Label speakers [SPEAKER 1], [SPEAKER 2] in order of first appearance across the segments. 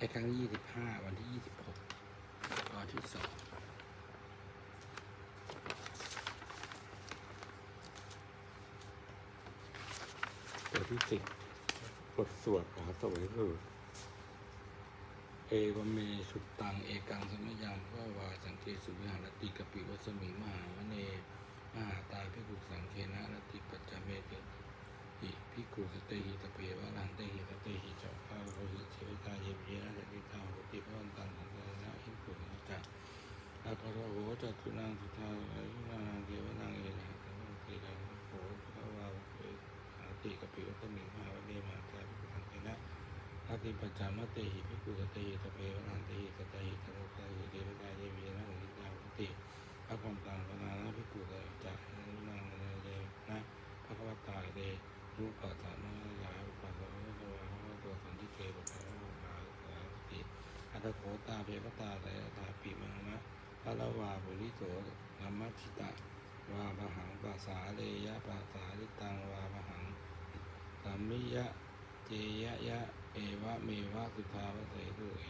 [SPEAKER 1] ไอ้ครั้งที่ยี่สิบห้าวันที่ยี่สิบหกตอนที่สองตัวที่สิบบทสวดมหาสวัยคือเอวเมสุตตัง เอกังสมยังพระวาสังเกสุวิหารติกปิวัสมิงมหาวเนมหาตาพิกุสังเคนะรติปัจจเมติหิพิกุสเตหิตเปวะรังเตหิตเตหิเจ้าข้าวโรหิเชวตาเยเยนะเดวิตาหุติพระวันตังสังเกนะหิกุนะจักอาคาระโหจัตุนังสุทาอายุนานังเทวนังเอนะสังเกนะโหพระวาเวหาติกปิวัสมิงมหาวเนมหาตาพิกุสังเคนะ อา ติปัจจามะเตหิภิกขุสตหิสเปวนันเตหิสเตหิตโรกาหิเดวตายเยวีนะหิตาหุติพระความตังพนานะภิกขุสจะนุนังนะเยนะพระควตตาเดนุปัสสะนะยาอุปัสสะนะสวาตัวสันติเกปะภะวาสาติอัตโขตาเพวตาไตตาปิมังนะพระละวาบุริโสนัมมัชชิตะวาปะหังปัสสาเลยะปัสสาลิตังวาปะหังสัมมิยะเจยะยะ เอวะเมวะสุทาวะเสตุเอ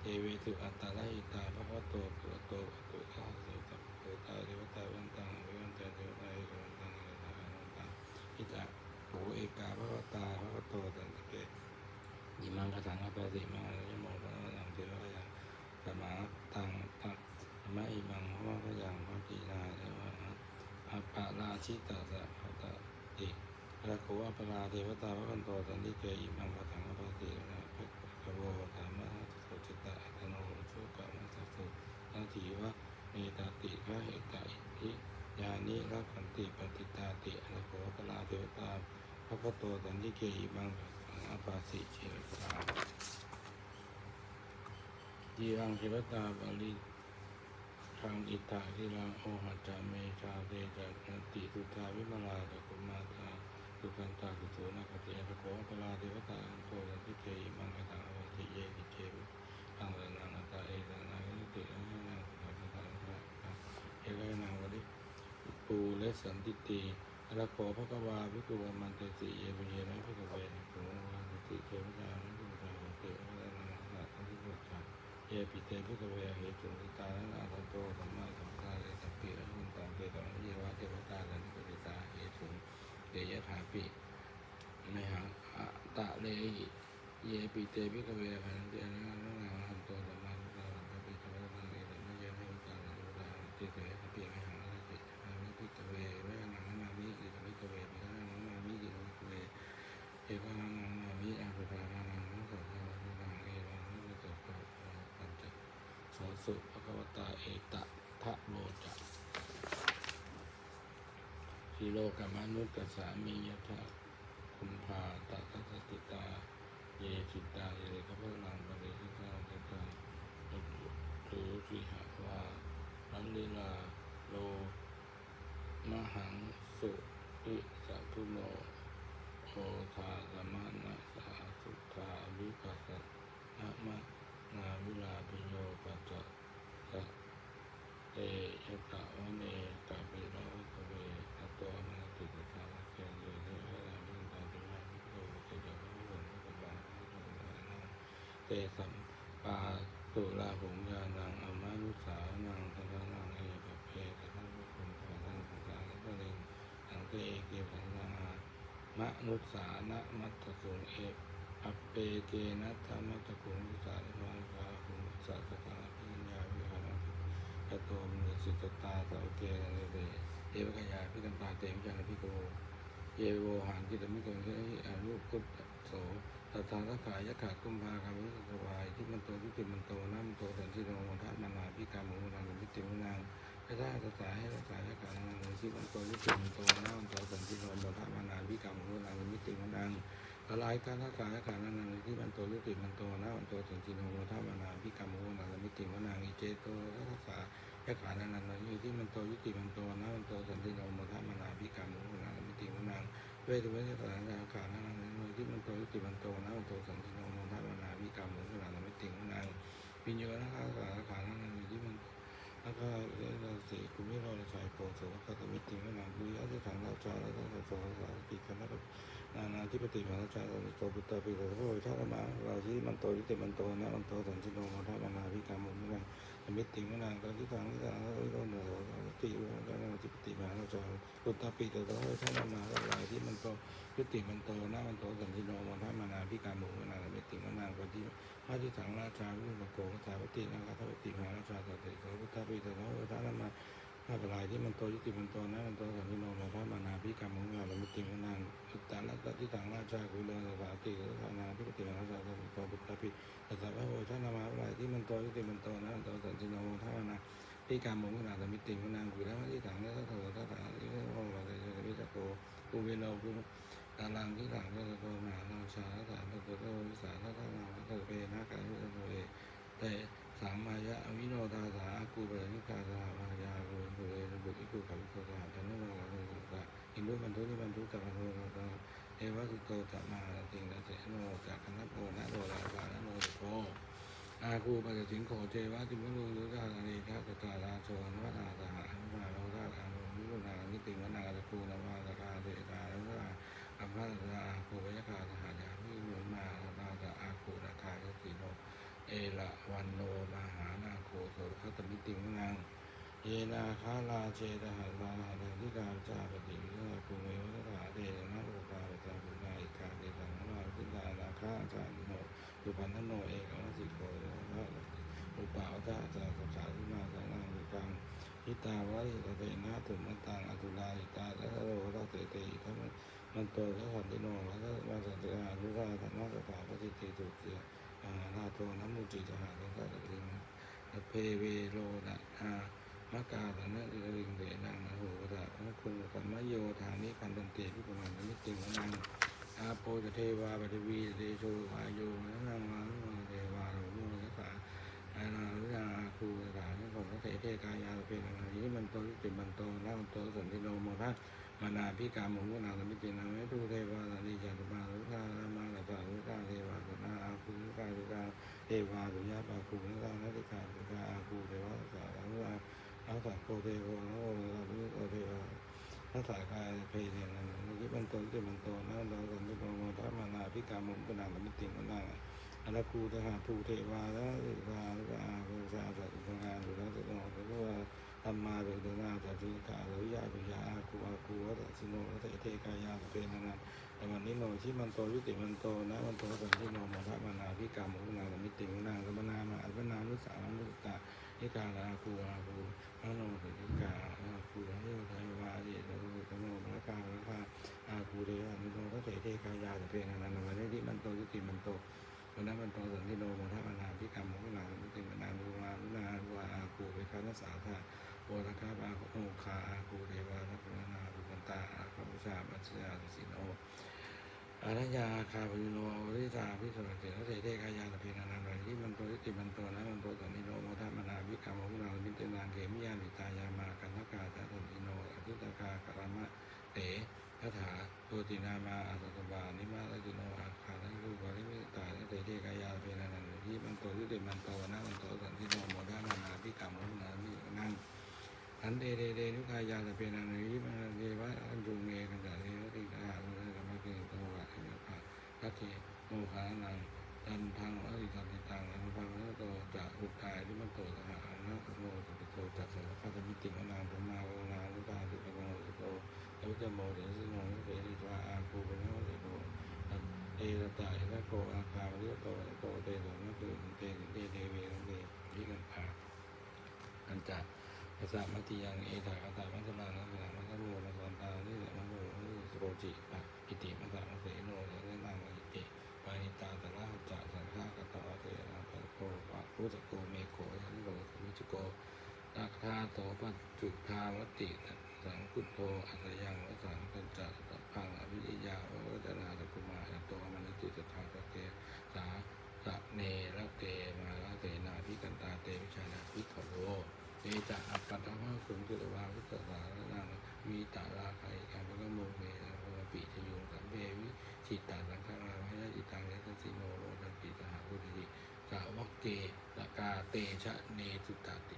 [SPEAKER 1] เทเวสุอัตตะละหิตาภะคะโตปุระโตปะตุสาเสสัพโตตาเทวตาวันตังอวิวันตังเทวตาเอกวันตังเอตาวันตังอิตะโหเอกาภะคะตาภะคะโตสันติเกยิมังกะสังกะปะสิมังยโมปะนะสังเทวะยังสมาตังตังมะอิมังภะคะยังภะกีนาเทวะอัปปะราชิตาสะภะตะติพระโคอัปราเทวตาพระกันโตสันติเกอิมังกถังอภั ตินะพระกโวธรรมะสุจิตะอัตโนชุกะมัสสุนาทีวะเมตาติพระเหตอิทธิยานิรักขันติปฏิตาติพรโคอัปราเทวตาพระกโตสันติเกอิมังกถังอภัสสิเชวตาจีรังเทวตาบาลิทางอิตาทิรังโอหัจจาเมชาเตจักนติสุทาวิมลาจักุมาตา สุขันตาสุโสนาคติอภโขอัปราเทวตาอันโทสันติเกอิมังกตังอวัติเยติเกวิทังสนังอัตตาเอสนังนิติอันนังสุขันตาสุขันตาเอกนังวริปูและสันติตีอรโขภควาวิกุวมันเตสิเยวิเยนะพิกเวนะโขวันติเทวตานุตุตาโติวะนังสัตติโกจักเยปิเตพิกเวเหตุนิตานันอาทันโตสัมมาสัมพุทธาเสสัพพิอนุนตังเตตังเยวะเทวตาสันติตา ตยะถาปิมหังอะตะเลหิเยปิเตพิกเวหันเตนะนันอาทันโตสัมมาสัมพุทธาสันติปติตาเอตังเยะเทวตาสันติปติตาเตเตยะถาปิมหังอะติอามิพิกเวเวนังนามิกิพิกเวปิฆานังนามิกิพิกเวเอกนังนามิอาภิปานังนัสสะนังเอวังนิโตโตปัญจสาสุภควตาเอตะทะโมจะิโลกมนุตตสามียทะคุมภาตัสสติตา เยจิตาเยขพลังปริสิตาตะตังตุตุสิหะวาลันลิลาโล มหังสุติสัพุโนโอทาสมานะสาสุทาวิปัสสนะมะนาวิลาปิโยปัจจะสะเตยะตะวะเนกะปิโรกะเวอะโตนะติตตาละเกเยเทวะนามิตาติมาภิโกเตจะพะวะนะกะบาภะโตนะนะเต สัมปาตุลาหุงญาณังอมานุสานังสังฆังเอปเพกะทังพุทธภะทังสังฆานะปะเริงอังเตเอเกสังอามะนุสานะมัตตสุงเออัปเปเกนะธรรมะตะกุงวิสาลมังคาหุสัสตาปิญญาวิหารังกะโตมนิสิตตาสาวเกนะเรเอวกยาพิกันตาเตมจันพิโกเยโวหังกิตมิโกเฮอนุพุทธโส ตัทธาตถายะขะกุมภาคาวิสวายที่มันโตที่ติมันโตน้ำโตสันติโนมทัมานาพิกามุนังมิติมุนังพระราชสายให้รักษายะขะนังที่มันโตที่ติมันโตน้ำโตสันติโนมทัมานาพิกามุนังมิติมุนังอะไรการรักษาการนั้นนั้นที่มันโตยุติมันโตนะมันโตถึงจินโนท่ามานาพิกรรมโมนามิติมุนาอิเจโตรักษา แค่ขานั้นนั้นที่มันโตยุติมันโตนะมันโตสันติโนมท่ามนาพิกรรมโมนามิติมุนาเวทเวทสารกาขานั้นนั้นที่มันโตยุติมันโตนะมันโตสันติโนมท่ามนาพิกรรมโมนามิติมุนาปิญโยนะขาขานั้นนั้นที่มันแล้วก็เรื่องสี่กุมิโรชัยโปโสกัตมิติมนาบุญญาที่ขังเราจาแล้วก็โสสาติกันแล้วนานาเทธิปติมาราชาโตปุตตะปิโตโหชาตมาราชิมันโตยุติมันโตนะมันโตสันติโนมทัมนาพิกามุมินัง มิติมนางการที่ทางที่ทางเราเราหนูติวก็เราจิตติมาเราจะตุตาปีแต่ต้องท่านมาอะไรที่มันโตยุติมันโตหน้ามันโตสันติโนมันท่ามานาพิการหมูนางมิติมนางการที่พระที่ทางราชาวิมโกกตาปฏินางกาปฏิมาราชาตัดติของตุตาปีแต่ต้องท่านมา ถ้าเป็นลายที่มันโตยุติมันโตนะมันโตสันติโนมาพระมานาพิกรรมของเราเรามุติมันนานอิตาลัตตที่ต่างราชาคุเลสาติสานาพิปติมาราชาสัมปปุตตะปิแต่สัพพะโวชนามาลายที่มันโตยุติมันโตนะมันโตสันติโนมาพระมานาพิกรรมของเราเรามิติมันนานคุแล้วที่ต่างแล้วก็โตถ้าต่างที่เราเราจะจะวิจโกกูเวโนกูตาลังที่ต่างก็จะโตมาราชาต่างก็โตวิสาถ้าต่างก็เปนาการวิโนเอแต่สามมายะอวิโนดาสากูเบนิกาสามายาโกโกเรนบุกิกูขับโกสาจันโนมาโกโกสา อินโดมันทุนิมันทุจักรโนโกเอวะสุโตจะมาติงละเจโนจากคณะโพนะโดราสาโนโกอาคูปัจจิงโขเจวะจิมุโนยุกาเรขะตตาราโชนวนาสหานุมาโลราอานุยุนานิติวนาตะคูนวาตะกาเดกาแล้วก็อัมพาตาอาคูวยกาสหายามิโนมานาตะอาคูราคายติโนเอละวันโนมหานาโคโสพัตมิติงนังเยนาคาลาเจตหันลาหาดังที่การจาปฏิวิโนภูมิวัฏฐาเดนะโอปาปตาบุญาอิกาเดตังนาพิตา นาคาจาโนยุปันนโนเอกวสิโกโยนะอุปาตาจารย์สัจจาทิมาสานังวิกังหิตาวะหิตเตนะตุมตังอตุลาหิตาและโรตเตเตทัมมันโตและสันติโนและมาสันติอานุราธรรมะตาปฏิเตตุเสียอาราโตน้ำมูจิตหาสังกัดลิงเพเวโรนะอามกาตนะลิงเดนังนะโหตะมะคุณกัมมโยธานิพันธันเตพิปมันมิติงนัง อาโปจะเทวาปฏิวีเดโชวายโยนะนังมานุมาเทวาโรมุนัสสาอานาลุยาครูสถานิของพระเถเทกายาเป็นอะไรนี้มันโตติมันโตนะมันโตสันติโนโมทัมานาพิกามุมุนาสมิตินาเมตุเทวาสันติจตุมาลุกาลามาลาตาลุกาเทวาสนาอาคูลุกาลุกาเอวาสุญญาปาคูนิกานาติกาติกาอาคูเทวะสารานุอาอาสาโกเทโกนะโอนะวิโอเทวะทัสสากายเพเนนัน นิมันโตติมันโตนะเราสันติโมทัมานาพิกามุปนังมิติมนังอนาคูทหาภูเทวาละติกาลุกาโกสาสัตติงานสุนัสโนสุโนธรรมาเวทนาจัตติกาลุยาปิยาอาคูอาคูวัตสิโนวัตเทกายาเพนันแต่วันนี้โนที่มันโตยุติมันโตนะมันโตสันติโนมทัมานาพิกรรมมุนาสมิติมุนาสมนามาอัปนานุสานุตตา นิกาลาคูอาคูพระโนติกาอาคูพระโยไทยวาเยตโนตโนพรกาพระกาอาคูเดวานุโนพระเถเทกายาจะเป็นอนันวันนี้มันโตยุติมันโตวันนั้นมันโตสันติโนมทัมานาพิกรรมมุนาสมิติมนานุมานุนานุอาคูเวคานัสสาธาโอรคาบาโอคาอาคูเทวานักนาบุกันตาอาคาพุชามัจจาสิโนอารัญญาคาปยุโนอริตาพิสุรเตระเตเทกายาตเพนานาน ตินามาอาสตบานิมาลติโนอาคาทังรูปาริมิตาเตเทกายาเพนานาที่มันโตทิติมันโตนะมันโตสันนิโนโมทัมนาวิกรรมมุนามินังอันเดเดเดนุกายาตะเป็นอนุยิมันเดวะอันจุงเมกันตะเดวะติกาอุระกรรมเกตวะเอภะทัตเทโมคานังตันทังอริสันติตังอนุพังนะโตจะอุทายที่มันโตสหะนะโมติโตจักสารพัดมิติมนางธรรมาโอนาลุกาติโมติโตแล้ว จะโมเดสิโนเสริตวาอาภูเปนะติโตเอตตะเอตโกอาคาวิโตโตเตโสนะคือเตเตเดเวนะเตวิกันภาอันจะภาษามัติยังเอตากาตามัสมานะเวลามัสโมนะสันตานี่แหละมันโมนี่สโรจิปะอิติมัสสะมัสเสโนและเรนามอิติปานิตาตระหัจจะสังฆากตาเตนะปะโกปะพุทธโกเมโกยันโลสมิจโกตักทาโตปัจจุทาวติ สังคุโตอัตยังวสังกัญจะตพังอภิยยาววัจนาตกุมาโตมนุติตถาตเกสาสะเนระเตมาละเตนาพิกันตาเตวิชานาพิขโรเอจะอัปปัตตมะขุนจุตวาวิตสารนังมีตาราไคกัมปะโมเมนะโมปิจยุงสัมเบวิจิตตาสังฆารามายจิตังยตสิโนโรตันติสหพุทธิสาวกเกตกาเตชะเนสุตตติ